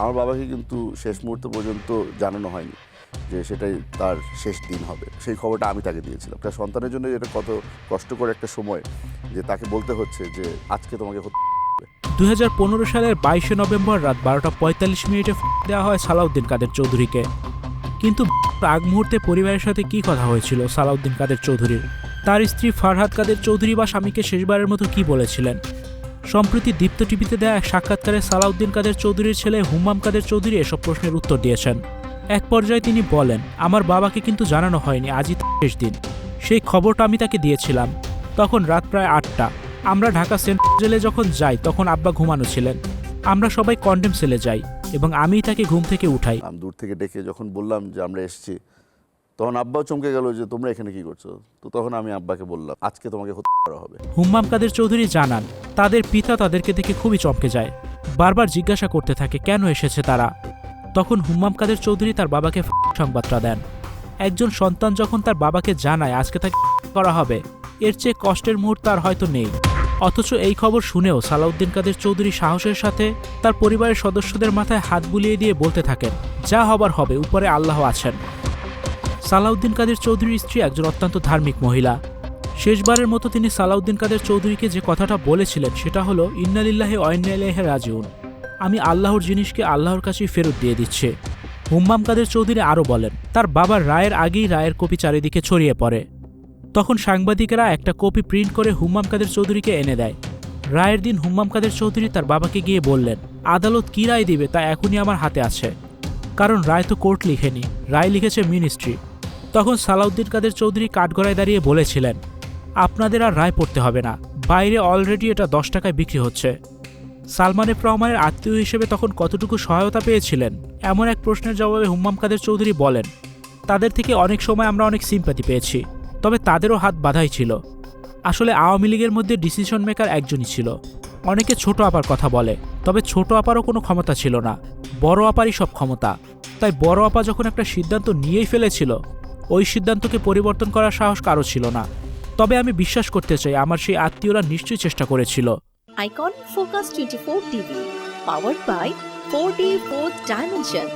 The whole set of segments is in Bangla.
আমার বাবাকে কিন্তু শেষ মুহূর্ত পর্যন্ত জানানো হয়নি যে সেটাই তার শেষ দিন হবে। সেই খবরটা আমি তাকে দিয়েছিলাম। তার সন্তানের জন্য এটা কত কষ্টকর একটা সময় যে তাকে বলতে হচ্ছে যে আজকে তোমাকে দুই সালের বাইশে নভেম্বর রাত বারোটা পঁয়তাল্লিশ মিনিটে দেওয়া হয় সালাউদ্দিন কাদের চৌধুরীকে। কিন্তু আগ মুহূর্তে পরিবারের সাথে কি কথা হয়েছিল সালাউদ্দিন কাদের চৌধুরীর? তার স্ত্রী ফারহাদ কাদের চৌধুরী বা স্বামীকে শেষবারের মতো কি বলেছিলেন? সম্প্রতি দীপ্ত টিভিতে দেওয়া এক সাক্ষাৎকারে সালাউদ্দিন কাদের চৌধুরীর ছেলে হুম্মাম কাদের চৌধুরী এসব প্রশ্নের উত্তর দিয়েছেন। এক পর্যায়ে তিনি বলেন আমার বাবাকে কিন্তু জানানো হয়নি আজই শেষ দিন। সেই খবরটা আমি তাকে দিয়েছিলাম। তখন রাত প্রায় আটটা। আমরা ঢাকা সেন্ট্রাল জেলে যখন যাই তখন আব্বা ঘুমানো ছিলেন। আমরা সবাই কন্ডেম সেলে যাই এবং আমিই তাকে ঘুম থেকে উঠাই। আমি দূর থেকে ডেকে যখন বললাম যে আমরা এসেছি তখন আব্বাও চমকে গেল যে তোমরা এখানে কি করছ? তো তখন আমি আব্বাকে বললাম আজকে তোমাকে হত্যা করা হবে। হুম্মাম কাদের চৌধুরী জানান তাদের পিতা তাদেরকে দেখে খুবই চমকে যায়। বারবার জিজ্ঞাসা করতে থাকে, কেন এসেছে তারা? তখন হুম্মাম কাদের চৌধুরী তার বাবাকে সংবাদটা দেন। একজন সন্তান যখন তার বাবাকে জানায়, আজকে তাকে করা হবে, এর চেয়ে কষ্টের মুহূর্ত আর হয়তো নেই। অথচ এই খবর শুনেও সালাউদ্দিন কাদের চৌধুরী সাহসের সাথে তার পরিবারের সদস্যদের মাথায় হাত বুলিয়ে দিয়ে বলতে থাকেন, যা হবার হবে, উপরে আল্লাহ আছেন। সালাউদ্দিন কাদের চৌধুরীর স্ত্রী একজন অত্যন্ত ধার্মিক মহিলা। শেষবারের মতো তিনি সালাউদ্দিন কাদের চৌধুরীকে যে কথাটা বলেছিলেন, সেটা হলো, ইন্নালিল্লাহে অয়নাইলাহে রাজিউন। আমি আল্লাহর জিনিসকে আল্লাহর কাছেই ফেরত দিয়ে দিচ্ছে। হুম্মাম কাদের চৌধুরী আরও বলেন, তার বাবার রায়ের আগেই রায়ের কপি চারিদিকে ছড়িয়ে পড়ে। তখন সাংবাদিকেরা একটা কপি প্রিন্ট করে হুম্মাম কাদের চৌধুরীকে এনে দেয়। রায়ের দিন হুম্মাম কাদের চৌধুরী তার বাবাকে গিয়ে বললেন, আদালত কী রায় দিবে তা এখনই আমার হাতে আছে। কারণ রায় তো কোর্ট লিখেনি, রায় লিখেছে মিনিস্ট্রি। তখন সালাউদ্দিন কাদের চৌধুরী কাঠগড়ায় দাঁড়িয়ে বলেছিলেন আপনাদের আর রায় পড়তে হবে না। বাইরে অলরেডি এটা দশ টাকায় বিক্রি হচ্ছে। সালমান এফ রহমানের আত্মীয় হিসেবে তখন কতটুকু সহায়তা পেয়েছিলেন? এমন এক প্রশ্নের জবাবে হুম্মাম কাদের চৌধুরী বলেন, তাদের থেকে অনেক সময় আমরা অনেক সিম্পাতি পেয়েছি, তবে তাদেরও হাত বাধাই ছিল। আসলে আওয়ামী লীগের মধ্যে ডিসিশন মেকার একজনই ছিল। অনেকে ছোট আপার কথা বলে, তবে ছোট আপারও কোনো ক্ষমতা ছিল না। বড় আপারই সব ক্ষমতা। তাই বড় আপা যখন একটা সিদ্ধান্ত নিয়েই ফেলেছিল, ওই সিদ্ধান্তকে পরিবর্তন করার সাহস কারও ছিল না। তবে আমি বিশ্বাস করতে চাই, আমার সেই আত্মীয়রা নিশ্চয়ই চেষ্টা করেছিল। Icon focus twenty four TV, powered by four D dimension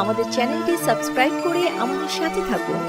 আমাদের চ্যানেলটি সাবস্ক্রাইব করে আমাদের সাথে থাকুন।